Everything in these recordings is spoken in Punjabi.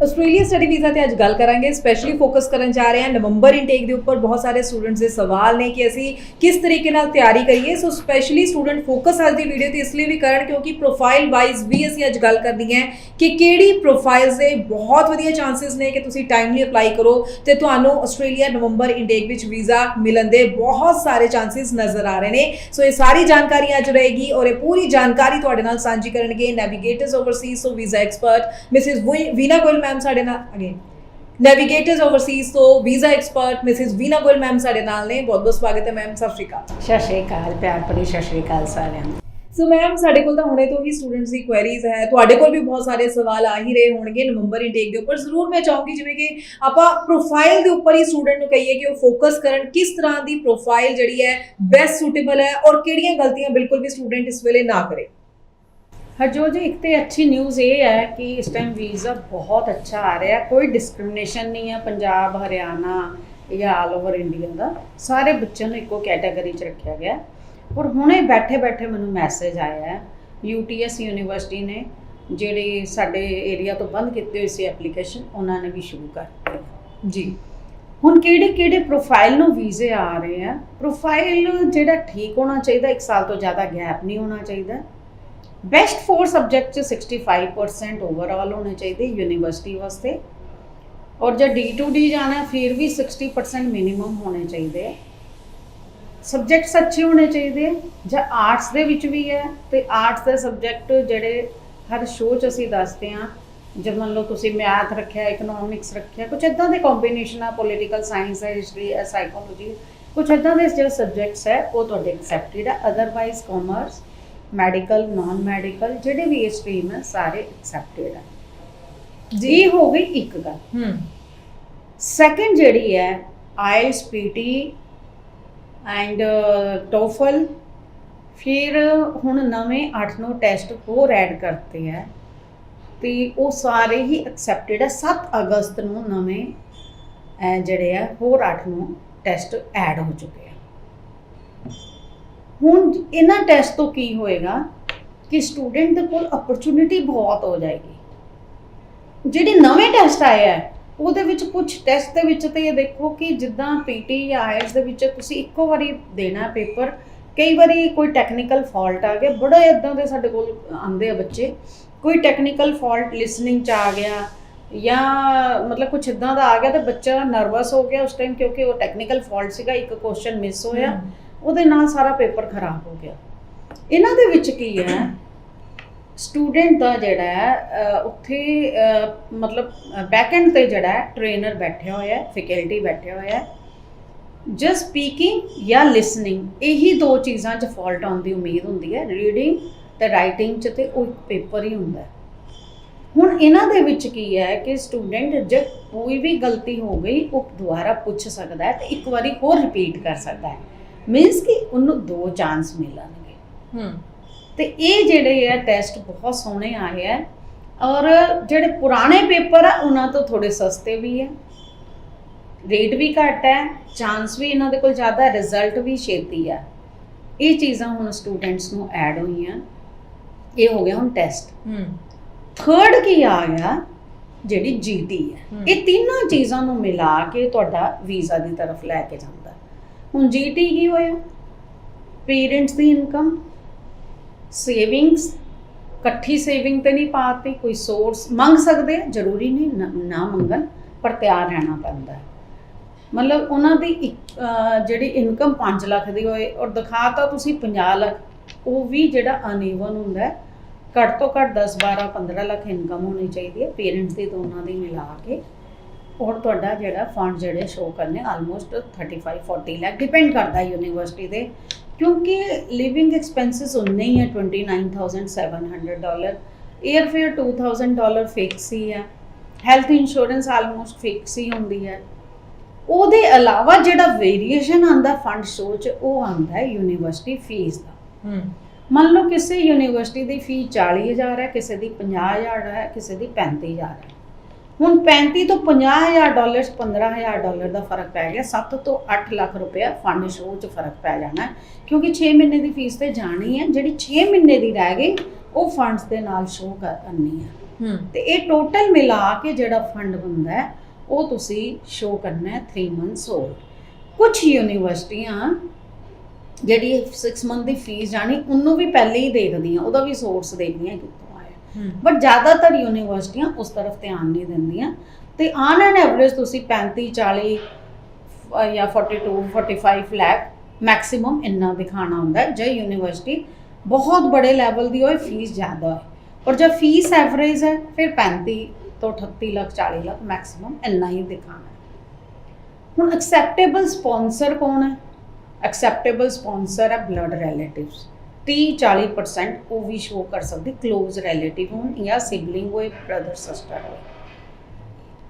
ਆਸਟ੍ਰੇਲੀਆ ਸਟੱਡੀ ਵੀਜ਼ਾ ਤੇ ਅੱਜ ਗੱਲ ਕਰਾਂਗੇ ਸਪੈਸ਼ਲੀ ਫੋਕਸ ਕਰਨ ਜਾ ਰਹੇ ਹਾਂ ਨਵੰਬਰ ਇਨਟੇਕ ਦੇ ਉੱਪਰ। ਬਹੁਤ ਸਾਰੇ ਸਟੂਡੈਂਟਸ ਦੇ ਸਵਾਲ ਨੇ ਕਿ ਅਸੀਂ ਕਿਸ ਤਰੀਕੇ ਨਾਲ ਤਿਆਰੀ ਕਰੀਏ। ਸੋ ਸਪੈਸ਼ਲੀ ਸਟੂਡੈਂਟ ਫੋਕਸ ਅੱਜ ਦੀ ਵੀਡੀਓ ਤੇ ਇਸ ਲਈ ਵੀ ਕਰਨ, ਕਿਉਂਕਿ ਪ੍ਰੋਫਾਈਲ ਵਾਈਜ਼ ਵੀ ਅਸੀਂ ਅੱਜ ਗੱਲ ਕਰਨੀ ਹੈ ਕਿ ਕਿਹੜੀ ਪ੍ਰੋਫਾਈਲਸ ਦੇ ਬਹੁਤ ਵਧੀਆ ਚਾਂਸਸ ਨੇ ਕਿ ਤੁਸੀਂ ਟਾਈਮਲੀ ਅਪਲਾਈ ਕਰੋ ਤੇ ਤੁਹਾਨੂੰ ਆਸਟ੍ਰੇਲੀਆ ਨਵੰਬਰ ਇਨਟੇਕ ਵਿੱਚ ਵੀਜ਼ਾ ਮਿਲਣ ਦੇ ਬਹੁਤ ਸਾਰੇ ਚਾਂਸਸ ਨਜ਼ਰ ਆ ਰਹੇ ਨੇ। ਸੋ ਇਹ ਸਾਰੀ ਜਾਣਕਾਰੀ ਅੱਜ ਰਹੇਗੀ ਔਰ ਇਹ ਪੂਰੀ ਜਾਣਕਾਰੀ ਤੁਹਾਡੇ ਨਾਲ ਸਾਂਝੀ ਕਰਨਗੇ Navigators Overseas so visa expert Mrs Veena Goyal ma'am ਸਾਡੇ ਨਾਲ ਅਗੇਨ ਨੈਵੀਗੇਟਰਸ ਓਵਰਸੀਜ਼ ਤੋਂ visa expert Mrs Veena Goyal ma'am ਸਾਡੇ ਨਾਲ ਨੇ ਬਹੁਤ ਬਹੁਤ ਸਵਾਗਤ ਹੈ ਮੈਮ ਸਤਿ ਸ਼੍ਰੀ ਅਕਾਲ। ਸਤਿ ਸ਼੍ਰੀ ਅਕਾਲ ਪਿਆਰ ਭਰੀ ਸਤਿ ਸ਼੍ਰੀ ਅਕਾਲ ਸਾਰਿਆਂ ਨੂੰ। ਸੋ ਮੈਮ ਸਾਡੇ ਕੋਲ ਤਾਂ ਹੁਣੇ ਤੋਂ ਹੀ ਸਟੂਡੈਂਟਸ ਦੀ ਕੁਐਰੀਜ਼ ਹੈ ਤੁਹਾਡੇ ਕੋਲ ਵੀ ਬਹੁਤ ਸਾਰੇ ਸਵਾਲ ਆ ਹੀ ਰਹੇ ਹੋਣਗੇ ਨਵੰਬਰ ਇਨਟੇਕ ਦੇ ਉੱਪਰ। ਜ਼ਰੂਰ ਮੈਂ ਚਾਹੂੰਗੀ ਜਿਵੇਂ ਕਿ ਆਪਾਂ ਪ੍ਰੋਫਾਈਲ ਦੇ ਉੱਪਰ ਹੀ ਸਟੂਡੈਂਟ ਨੂੰ ਕਹੀਏ ਕਿ ਉਹ ਫੋਕਸ ਕਰਨ ਕਿਸ ਤਰ੍ਹਾਂ ਦੀ ਪ੍ਰੋਫਾਈਲ ਜਿਹੜੀ ਹੈ ਬੈਸਟ ਸੂਟੇਬਲ ਹੈ ਔਰ ਕਿਹੜੀਆਂ ਗਲਤੀਆਂ ਬਿਲਕੁਲ ਵੀ ਸਟੂਡੈਂਟ ਇਸ ਵੇਲੇ ਨਾ ਕਰੇ। ਹਰਜੋਤ ਜੀ, ਇੱਕ ਤੇ ਅੱਛੀ ਨਿਊਜ਼ ਇਹ ਹੈ ਕਿ ਇਸ ਟਾਈਮ ਵੀਜ਼ਾ ਬਹੁਤ ਅੱਛਾ ਆ ਰਿਹਾ। ਕੋਈ ਡਿਸਕ੍ਰਿਮੀਨੇਸ਼ਨ ਨਹੀਂ ਹੈ ਪੰਜਾਬ, ਹਰਿਆਣਾ ਜਾਂ ਆਲ ਓਵਰ ਇੰਡੀਆ ਦਾ। ਸਾਰੇ ਬੱਚਿਆਂ ਨੂੰ ਇੱਕੋ ਕੈਟਾਗਰੀ 'ਚ ਰੱਖਿਆ ਗਿਆ। ਔਰ ਹੁਣੇ ਬੈਠੇ ਬੈਠੇ ਮੈਨੂੰ ਮੈਸੇਜ ਆਇਆ ਹੈ। ਯੂਟੀਐਸ ਯੂਨੀਵਰਸਿਟੀ ਨੇ ਜਿਹੜੇ ਸਾਡੇ ਏਰੀਆ ਤੋਂ ਬੰਦ ਕੀਤੇ ਹੋਏ ਸੀ ਐਪਲੀਕੇਸ਼ਨ ਉਹਨਾਂ ਨੇ ਵੀ ਸ਼ੁਰੂ ਕਰ ਦਿੱਤੀ ਜੀ। ਹੁਣ ਕਿਹੜੇ ਕਿਹੜੇ ਪ੍ਰੋਫਾਈਲ ਨੂੰ ਵੀਜ਼ੇ ਆ ਰਹੇ ਆ? ਪ੍ਰੋਫਾਈਲ ਜਿਹੜਾ ਠੀਕ ਹੋਣਾ ਚਾਹੀਦਾ, ਇੱਕ ਸਾਲ ਤੋਂ ਜ਼ਿਆਦਾ ਗੈਪ ਨਹੀਂ ਹੋਣਾ ਚਾਹੀਦਾ। ਬੈਸਟ ਫੋਰ ਸਬਜੈਕਟ ਚ 65% ਓਵਰਆਲ ਹੋਣੇ ਚਾਹੀਦੇ ਯੂਨੀਵਰਸਿਟੀ ਵਾਸਤੇ। ਔਰ ਜੇ D2D ਜਾਣਾ, ਫਿਰ ਵੀ 60% ਮਿਨੀਮਮ ਹੋਣੇ ਚਾਹੀਦੇ ਆ। ਸਬਜੈਕਟਸ ਅੱਛੇ ਹੋਣੇ ਚਾਹੀਦੇ ਆ, ਜਾਂ ਆਰਟਸ ਦੇ ਵਿੱਚ ਵੀ ਹੈ। ਤੇ ਆਰਟਸ ਦੇ ਸਬਜੈਕਟ ਜਿਹੜੇ ਹਰ ਸ਼ੋਅ 'ਚ ਅਸੀਂ ਦੱਸਦੇ ਆ ਜੇ ਮੰਨ ਲਓ ਤੁਸੀਂ ਮੈਥ ਰੱਖਿਆ ਇਕਨੋਮਿਕਸ ਰੱਖਿਆ ਕੁਝ ਇਦਾਂ ਦੇ ਕੰਬੀਨੇਸ਼ਨ ਆ ਪੋਲੀਟੀਕਲ ਸਾਇੰਸ ਹੈ ਹਿਸਟਰੀ ਹੈ ਸਾਈਕੋਲੋਜੀ ਕੁਝ ਇਦਾਂ ਦੇ ਜਿਹੜੇ ਸਬਜੈਕਟਸ ਹੈ, ਉਹ ਤੁਹਾਡੇ ਐਕਸੈਪਟਡ ਆ। Otherwise commerce medical non medical ਜਿਹੜੇ ਵੀ ਇਹ ਸਟਰੀਮ ਹੈ ਸਾਰੇ ਐਕਸੈਪਟਡ ਹੈ ਜੀ। ਹੋ ਗਈ ਇੱਕ ਗੱਲ। ਹਮ ਸੈਕੰਡ ਜਿਹੜੀ ਹੈ ਆਇਲਸ ਪੀਟੀ ਐਂਡ ਟੋਫਲ ਫਿਰ ਹੁਣ ਨਵੇਂ 8-9 ਟੈਸਟ ਹੋਰ ਐਡ ਕਰਤੇ ਹੈ ਤੇ ਉਹ ਸਾਰੇ ਹੀ ਐਕਸੈਪਟਡ ਹੈ 7 ਅਗਸਤ ਨੂੰ ਨਵੇਂ ਜਿਹੜੇ ਆ ਹੋਰ 8-9 ਟੈਸਟ ਐਡ ਹੋ ਚੁੱਕੇ ਆ। ਹੁਣ ਇਹਨਾਂ ਟੈਸਟ ਤੋਂ ਕੀ ਹੋਏਗਾ ਕਿ ਸਟੂਡੈਂਟ ਦੇ ਕੋਲ ਅਪਰਚੂਨਿਟੀ ਬਹੁਤ ਹੋ ਜਾਏਗੀ। ਜਿਹੜੇ ਨਵੇਂ ਟੈਸਟ ਆਏ ਆ, ਉਹਦੇ ਵਿੱਚ ਕੁਝ ਟੈਸਟ ਦੇ ਵਿੱਚ ਤੇ ਇਹ ਦੇਖੋ ਕਿ ਜਿੱਦਾਂ ਪੀਟੀ ਜਾਂ ਆਇਲਸ ਦੇ ਵਿੱਚ ਤੁਸੀਂ ਇੱਕੋ ਵਾਰੀ ਦੇਣਾ ਪੇਪਰ ਕਈ ਵਾਰੀ ਕੋਈ ਟੈਕਨੀਕਲ ਫਾਲਟ ਆ ਗਿਆ, ਬੜਾ ਇਦਾਂ ਦੇ ਸਾਡੇ ਕੋਲ ਆਉਂਦੇ ਆ ਬੱਚੇ। ਕੋਈ ਟੈਕਨੀਕਲ ਫਾਲਟ ਲਿਸਨਿੰਗ ਚ ਆ ਗਿਆ ਜਾਂ ਮਤਲਬ ਕੁਝ ਇਦਾਂ ਦਾ ਆ ਗਿਆ ਤੇ ਬੱਚਾ ਨਰਵਸ ਹੋ ਗਿਆ ਉਸ ਟਾਈਮ ਕਿਉਂਕਿ ਉਹ ਟੈਕਨੀਕਲ ਫਾਲਟ ਸੀਗਾ, ਇੱਕ ਕੁਐਸਚਨ ਮਿਸ ਹੋਇਆ। ਉਹਦੇ ਨਾਲ ਸਾਰਾ ਪੇਪਰ ਖਰਾਬ ਹੋ ਗਿਆ। ਇਹਨਾਂ ਦੇ ਵਿੱਚ ਕੀ ਹੈ? ਸਟੂਡੈਂਟ ਦਾ ਜਿਹੜਾ ਉੱਥੇ ਅਹ, ਮਤਲਬ ਬੈਕਐਂਡ ਤੇ ਜਿਹੜਾ ਹੈ ਟ੍ਰੇਨਰ ਬੈਠਿਆ ਹੋਇਆ ਹੈ ਫੈਕਲਟੀ ਬੈਠਿਆ ਹੋਇਆ ਹੈ। ਜਸਟ ਸਪੀਕਿੰਗ ਜਾਂ ਲਿਸਨਿੰਗ ਇਹੀ ਦੋ ਚੀਜ਼ਾਂ 'ਚ ਫਾਲਟ ਆਉਣ ਦੀ ਉਮੀਦ ਹੁੰਦੀ ਹੈ। ਰੀਡਿੰਗ ਤੇ ਰਾਈਟਿੰਗ 'ਚ ਤੇ ਉਹ ਪੇਪਰ ਹੀ ਹੁੰਦਾ ਹੈ। ਹੁਣ ਇਹਨਾਂ ਦੇ ਵਿੱਚ ਕੀ ਹੈ ਕਿ ਸਟੂਡੈਂਟ ਜੇ ਕੋਈ ਵੀ ਗਲਤੀ ਹੋ ਗਈ ਉਹ ਦੁਬਾਰਾ ਪੁੱਛ ਸਕਦਾ ਹੈ ਤੇ ਇੱਕ ਵਾਰੀ ਹੋਰ ਰਿਪੀਟ ਕਰ ਸਕਦਾ ਹੈ। ਮੀਨਸ ਕਿ ਉਹਨੂੰ ਦੋ ਚਾਂਸ ਮਿਲਣਗੇ। ਹਮ ਤੇ ਇਹ ਜਿਹੜੇ ਆ ਟੈਸਟ ਬਹੁਤ ਸੋਹਣੇ ਆਏ ਆ। ਔਰ ਜਿਹੜੇ ਪੁਰਾਣੇ ਪੇਪਰ ਆ ਉਹਨਾਂ ਤੋਂ ਥੋੜੇ ਸਸਤੇ ਵੀ ਆ। ਰੇਟ ਵੀ ਘੱਟ ਹੈ ਚਾਂਸ ਵੀ ਇਹਨਾਂ ਦੇ ਕੋਲ ਜ਼ਿਆਦਾ ਰਿਜ਼ਲਟ ਵੀ ਛੇਤੀ ਆ। ਇਹ ਚੀਜ਼ਾਂ ਹੁਣ ਸਟੂਡੈਂਟਸ ਨੂੰ ਐਡ ਹੋਈਆਂ। ਇਹ ਹੋ ਗਿਆ ਹੁਣ ਟੈਸਟ ਹਮ ਥਰਡ ਕੀ ਆ ਗਿਆ? ਜਿਹੜੀ ਜੀਟੀ ਹੈ। ਇਹ ਤਿੰਨਾਂ ਚੀਜ਼ਾਂ ਨੂੰ ਮਿਲਾ ਕੇ ਤੁਹਾਡਾ ਵੀਜ਼ਾ ਦੀ ਤਰਫ ਲੈ ਕੇ ਜਾਂਦਾ। ਹੁਣ ਜੀਟੀ ਕੀ ਹੋਇਆ? ਪੇਰੈਂਟਸ ਦੀ ਇਨਕਮ ਸੇਵਿੰਗਸ ਇਕੱਠੀ ਸੇਵਿੰਗ ਤੇ ਨਹੀਂ ਪਾਤੀ, ਕੋਈ ਸੋਰਸ ਮੰਗ ਸਕਦੇ ਜ਼ਰੂਰੀ ਨਹੀਂ, ਨਾ- ਮੰਗਣ, ਪਰ ਤਿਆਰ ਰਹਿਣਾ ਪੈਂਦਾ ਹੈ। ਮਤਲਬ ਉਹਨਾਂ ਦੀ ਜਿਹੜੀ ਇਨਕਮ 5 ਲੱਖ ਦੀ ਹੋਏ, ਔਰ ਦਿਖਾਤਾ ਤੁਸੀਂ 50 ਲੱਖ, ਉਹ ਵੀ ਜਿਹੜਾ ਅਨਈਵਨ ਹੁੰਦਾ ਹੈ, ਘੱਟ ਤੋਂ ਘੱਟ 10 12 15 ਲੱਖ ਇਨਕਮ ਹੋਣੀ ਚਾਹੀਦੀ ਹੈ ਪੇਰੈਂਟਸ ਦੀ ਦੋਨਾਂ ਦੀ ਮਿਲਾ ਕੇ। ਔਰ ਤੁਹਾਡਾ ਜਿਹੜਾ ਫੰਡ ਜਿਹੜੇ ਸ਼ੋ ਕਰਨੇ ਆਲਮੋਸਟ 35 40 ਲੱਖ ਡਿਪੈਂਡ ਕਰਦਾ ਯੂਨੀਵਰਸਿਟੀ ਦੇ। ਕਿਉਂਕਿ ਲਿਵਿੰਗ ਐਕਸਪੈਂਸਸ ਉਨੇ ਹੀ ਹੈ 29700 ਡਾਲਰ 에ਅਰਫੇਅਰ 2000 ਡਾਲਰ ਫਿਕਸ ਹੀ ਹੈ ਹੈਲਥ ਇੰਸ਼ੋਰੈਂਸ ਆਲਮੋਸਟ ਫਿਕਸ ਹੀ ਹੁੰਦੀ ਹੈ ਉਹਦੇ ਇਲਾਵਾ ਜਿਹੜਾ ਵੇਰੀਏਸ਼ਨ ਆਂਦਾ ਫੰਡ ਸ਼ੋ ਚ ਉਹ ਆਂਦਾ ਹੈ ਯੂਨੀਵਰਸਿਟੀ ਫੀਸ ਦਾ। ਮੰਨ ਲਓ ਕਿਸੇ ਯੂਨੀਵਰਸਿਟੀ ਦੀ ਫੀ 40000 ਹੈ ਕਿਸੇ ਦੀ 50000 ਹੈ ਕਿਸੇ ਦੀ 35000 ਹੈ। ਹੁਣ 35 ਤੋਂ 50000 ਡਾਲਰ 'ਚ 15000 ਡਾਲਰ ਦਾ ਫ਼ਰਕ ਪੈ ਗਿਆ। 7 ਤੋਂ 8 ਲੱਖ ਰੁਪਏ ਫੰਡ ਸ਼ੋਅ 'ਚ ਫ਼ਰਕ ਪੈ ਜਾਣਾ। ਕਿਉਂਕਿ 6 ਮਹੀਨੇ ਦੀ ਫੀਸ ਤੇ ਜਾਣੀ ਹੈ। ਜਿਹੜੀ 6 ਮਹੀਨੇ ਦੀ ਰਹਿ ਗਈ ਉਹ ਫੰਡਸ ਦੇ ਨਾਲ ਸ਼ੋਅ ਕਰਨੀ ਹੈ। ਤੇ ਇਹ ਟੋਟਲ ਮਿਲਾ ਕੇ ਜਿਹੜਾ ਫੰਡ ਹੁੰਦਾ ਹੈ ਉਹ ਤੁਸੀਂ ਸ਼ੋ ਕਰਨਾ ਹੈ 3 ਮੰਥਸ 올ਡ ਕੁਝ ਯੂਨੀਵਰਸਿਟੀਆਂ ਜਿਹੜੀ 6 ਮੰਥ ਦੀ ਫੀਸ ਜਾਣੀ ਉਹਨੂੰ ਵੀ ਪਹਿਲੇ ਹੀ ਦੇਖਦੀਆਂ ਉਹਦਾ ਵੀ ਸੋਰਸ ਦੇਖਦੀਆਂ ਕਿੱਥੋਂ। ਬਟ ਜ਼ਿਆਦਾਤਰ ਯੂਨੀਵਰਸਿਟੀਆਂ ਉਸ ਤਰਫ ਧਿਆਨ ਨਹੀਂ ਦਿੰਦੀਆਂ। ਤੇ ਆਨ ਐਨ ਐਵਰੇਜ ਤੁਸੀਂ 35 40 ਅਹ ਜਾਂ 42 45 ਲੱਖ ਮੈਕਸਿਮਮ ਇੰਨਾ ਦਿਖਾਣਾ ਹੁੰਦਾ ਜੇ ਯੂਨੀਵਰਸਿਟੀ ਬਹੁਤ ਬੜੇ ਲੈਵਲ ਦੀ ਹੋਏ ਫੀਸ ਜ਼ਿਆਦਾ ਹੈ ਔਰ ਜੇ ਫੀਸ ਐਵਰੇਜ ਹੈ, ਫਿਰ 35 ਤੋਂ 38 ਲੱਖ 40 ਲੱਖ ਮੈਕਸਿਮਮ ਇੰਨਾ ਹੀ ਦਿਖਾਣਾ ਹੁਣ ਐਕਸੈਪਟੇਬਲ ਸਪਾਂਸਰ ਕੌਣ ਹੈ? ਐਕਸੈਪਟੇਬਲ ਸਪਾਂਸਰ ਹੈ ਬਲੱਡ ਰਿਲੇਟਿਵਸ 30 40% ਉਹ ਵੀ ਸ਼ੋ ਕਰ ਸਕਦੀ ক্লোਜ਼ ਰਿਲੇਟਿਵ ਹੋਣ ਜਾਂ ਸਿਬਲਿੰਗ ਹੋਏ ਬ੍ਰਦਰ ਸਿਸਟਰ ਹੋਏ।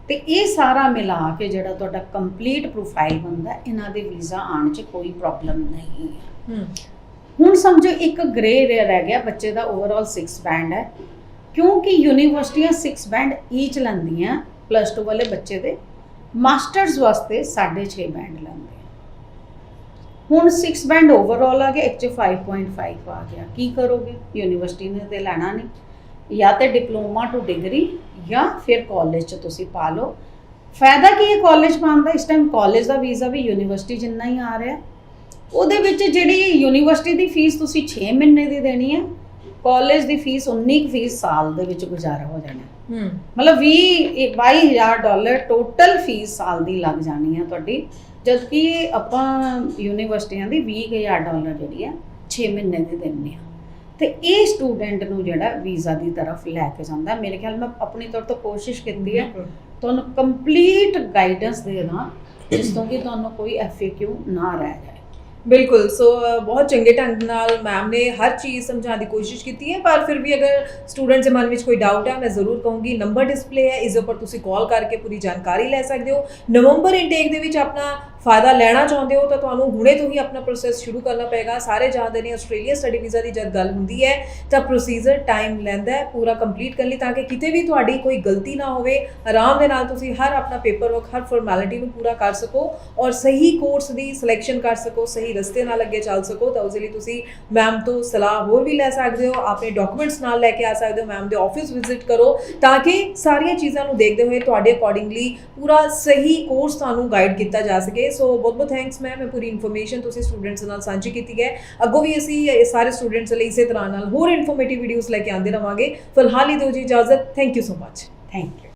ਤੇ ਇਹ ਸਾਰਾ ਮਿਲਾ ਕੇ ਜਿਹੜਾ ਤੁਹਾਡਾ ਕੰਪਲੀਟ ਪ੍ਰੋਫਾਈਲ ਬਣਦਾ ਇਹਨਾਂ ਦੇ ਵੀਜ਼ਾ ਆਉਣ 'ਚ ਕੋਈ ਪ੍ਰੋਬਲਮ ਨਹੀਂ ਹੈ। ਹੁਣ ਸਮਝੋ ਇੱਕ ਗ੍ਰੇ ਏਰੀਆ ਰਹਿ ਗਿਆ ਬੱਚੇ ਦਾ ਓਵਰਆਲ 6 ਬੈਂਡ ਹੈ। ਕਿਉਂਕਿ ਯੂਨੀਵਰਸਿਟੀਆਂ 6 ਬੈਂਡ ਈਚ ਲੈਂਦੀਆਂ ਪਲੱਸ 2 ਵਾਲੇ ਬੱਚੇ ਦੇ ਮਾਸਟਰਸ ਵਾਸਤੇ 6.5 ਬੈਂਡ ਲੈਂਦੇ ਹੁਣ 6 ਬੈਂਡ ਓਵਰਆਲ ਆ ਗਿਆ ਇੱਕ 'ਚ 5.5 ਆ ਗਿਆ। ਕੀ ਕਰੋਗੇ? ਯੂਨੀਵਰਸਿਟੀ ਨੇ ਤੇ ਲੈਣਾ ਨਹੀਂ ਜਾਂ ਤੇ ਡਿਪਲੋਮਾ ਟੂ ਡਿਗਰੀ ਜਾਂ ਫਿਰ ਕਾਲਜ 'ਚ ਤੁਸੀਂ ਪਾ ਲਓ। ਫਾਇਦਾ ਕੀ ਹੈ ਕਾਲਜ ਪਾਉਣ ਦਾ? ਇਸ ਟਾਈਮ ਕਾਲਜ ਦਾ ਵੀਜ਼ਾ ਵੀ ਯੂਨੀਵਰਸਿਟੀ ਜਿੰਨਾ ਹੀ ਆ ਰਿਹਾ। ਉਹਦੇ ਵਿੱਚ ਜਿਹੜੀ ਯੂਨੀਵਰਸਿਟੀ ਦੀ ਫੀਸ ਤੁਸੀਂ 6 ਮਹੀਨੇ ਦੀ ਦੇਣੀ ਹੈ ਕਾਲਜ ਦੀ ਫੀਸ 19 ਕੁ ਫੀਸ ਸਾਲ ਦੇ ਵਿੱਚ ਗੁਜ਼ਾਰਾ ਹੋ ਜਾਣਾ। ਹੈ। ਮਤਲਬ 20 ਇਹ 22000 ਡਾਲਰ ਟੋਟਲ ਫੀਸ ਸਾਲ ਦੀ ਲੱਗ ਜਾਣੀ ਹੈ ਤੁਹਾਡੀ। ਜਦਕਿ ਆਪਾਂ ਯੂਨੀਵਰਸਿਟੀਆਂ ਦੀ 20000 ਡਾਲਰ ਜਿਹੜੀ ਹੈ 6 ਮਹੀਨੇ ਦੀ ਦਿੰਦੇ ਆ ਤੇ ਇਹ ਸਟੂਡੈਂਟ ਨੂੰ ਜਿਹੜਾ ਵੀਜ਼ਾ ਦੀ ਤਰਫ ਲੈ ਕੇ ਜਾਂਦਾ। ਮੇਰੇ ਖਿਆਲ ਮੈਂ ਆਪਣੀ ਤੌਰ ਤੋਂ ਕੋਸ਼ਿਸ਼ ਕੀਤੀ ਹੈ ਤੁਹਾਨੂੰ ਕੰਪਲੀਟ ਗਾਈਡੈਂਸ ਦੇਣਾ ਜਿਸ ਤੋਂ ਕਿ ਤੁਹਾਨੂੰ ਕੋਈ ਐਫਏਕਿਊ ਨਾ ਰਹਿ ਜਾਏ। ਬਿਲਕੁਲ ਸੋ ਬਹੁਤ ਚੰਗੇ ਢੰਗ ਨਾਲ ਮੈਮ ਨੇ ਹਰ ਚੀਜ਼ ਸਮਝਾਉਣ ਦੀ ਕੋਸ਼ਿਸ਼ ਕੀਤੀ ਹੈ, ਪਰ ਫਿਰ ਵੀ ਅਗਰ ਸਟੂਡੈਂਟ ਦੇ ਮਨ ਵਿੱਚ ਕੋਈ ਡਾਊਟ ਹੈ, ਮੈਂ ਜ਼ਰੂਰ ਕਹੂੰਗੀ ਨੰਬਰ ਡਿਸਪਲੇ ਹੈ, ਇਸ ਉੱਪਰ ਤੁਸੀਂ ਕਾਲ ਕਰਕੇ ਪੂਰੀ ਜਾਣਕਾਰੀ ਲੈ ਸਕਦੇ ਹੋ। ਨਵੰਬਰ ਇਨਟੇਕ ਦੇ ਵਿੱਚ ਆਪਣਾ ਫਾਇਦਾ ਲੈਣਾ ਚਾਹੁੰਦੇ ਹੋ, ਤਾਂ ਤੁਹਾਨੂੰ ਹੁਣੇ ਤੋਂ ਹੀ ਆਪਣਾ ਪ੍ਰੋਸੈਸ ਸ਼ੁਰੂ ਕਰਨਾ ਪਏਗਾ। ਸਾਰੇ ਜਾਣਦੇ ਨੇ ਆਸਟ੍ਰੇਲੀਆ ਸਟੱਡੀ ਵੀਜ਼ਾ ਦੀ ਜਦ ਗੱਲ ਹੁੰਦੀ ਹੈ, ਤਾਂ ਪ੍ਰੋਸੀਜਰ ਟਾਈਮ ਲੈਂਦਾ ਹੈ, ਪੂਰਾ ਕੰਪਲੀਟ ਕਰਨ ਲਈ, ਤਾਂ ਕਿ ਕਿਤੇ ਵੀ ਤੁਹਾਡੀ ਕੋਈ ਗਲਤੀ ਨਾ ਹੋਵੇ, ਆਰਾਮ ਦੇ ਨਾਲ ਤੁਸੀਂ ਹਰ ਆਪਣਾ ਪੇਪਰ ਵਰਕ ਹਰ ਫਾਰਮੈਲਿਟੀ ਨੂੰ ਪੂਰਾ ਕਰ ਸਕੋ ਔਰ ਸਹੀ ਕੋਰਸ ਦੀ ਸਿਲੈਕਸ਼ਨ ਕਰ ਸਕੋ, ਸਹੀ ਰਸਤੇ ਨਾਲ ਅੱਗੇ ਚੱਲ ਸਕੋ, ਤਾਂ ਉਸ ਲਈ ਤੁਸੀਂ ਮੈਮ ਤੋਂ ਸਲਾਹ ਹੋਰ ਵੀ ਲੈ ਸਕਦੇ ਹੋ, ਆਪਣੇ ਡਾਕੂਮੈਂਟਸ ਨਾਲ ਲੈ ਕੇ ਆ ਸਕਦੇ ਹੋ ਮੈਮ ਦੇ ਆਫਿਸ ਵਿਜ਼ਿਟ ਕਰੋ, ਤਾਂ ਕਿ ਸਾਰੀਆਂ ਚੀਜ਼ਾਂ ਨੂੰ ਦੇਖਦੇ ਹੋਏ ਤੁਹਾਡੇ ਅਕੋਰਡਿੰਗਲੀ ਪੂਰਾ ਸਹੀ ਕੋਰਸ ਤੁਹਾਨੂੰ ਗਾਈਡ ਕੀਤਾ ਜਾ ਸਕੇ। ਸੋ ਬਹੁਤ ਬਹੁਤ ਥੈਂਕਸ ਮੈਮ ਮੈਂ ਪੂਰੀ ਇਨਫੋਰਮੇਸ਼ਨ ਤੁਸੀਂ ਸਟੂਡੈਂਟਸ ਨਾਲ ਸਾਂਝੀ ਕੀਤੀ ਹੈ। ਅੱਗੋਂ ਵੀ ਅਸੀਂ ਸਾਰੇ ਸਟੂਡੈਂਟਸ ਲਈ ਇਸੇ ਤਰ੍ਹਾਂ ਨਾਲ ਹੋਰ ਇਨਫੋਰਮੇਟਿਵ ਵੀਡੀਓਜ਼ ਲੈ ਕੇ ਆਉਂਦੇ ਰਵਾਂਗੇ। ਫਿਲਹਾਲ ਹੀ ਦਿਓ ਜੀ ਇਜਾਜ਼ਤ thank you so much thank you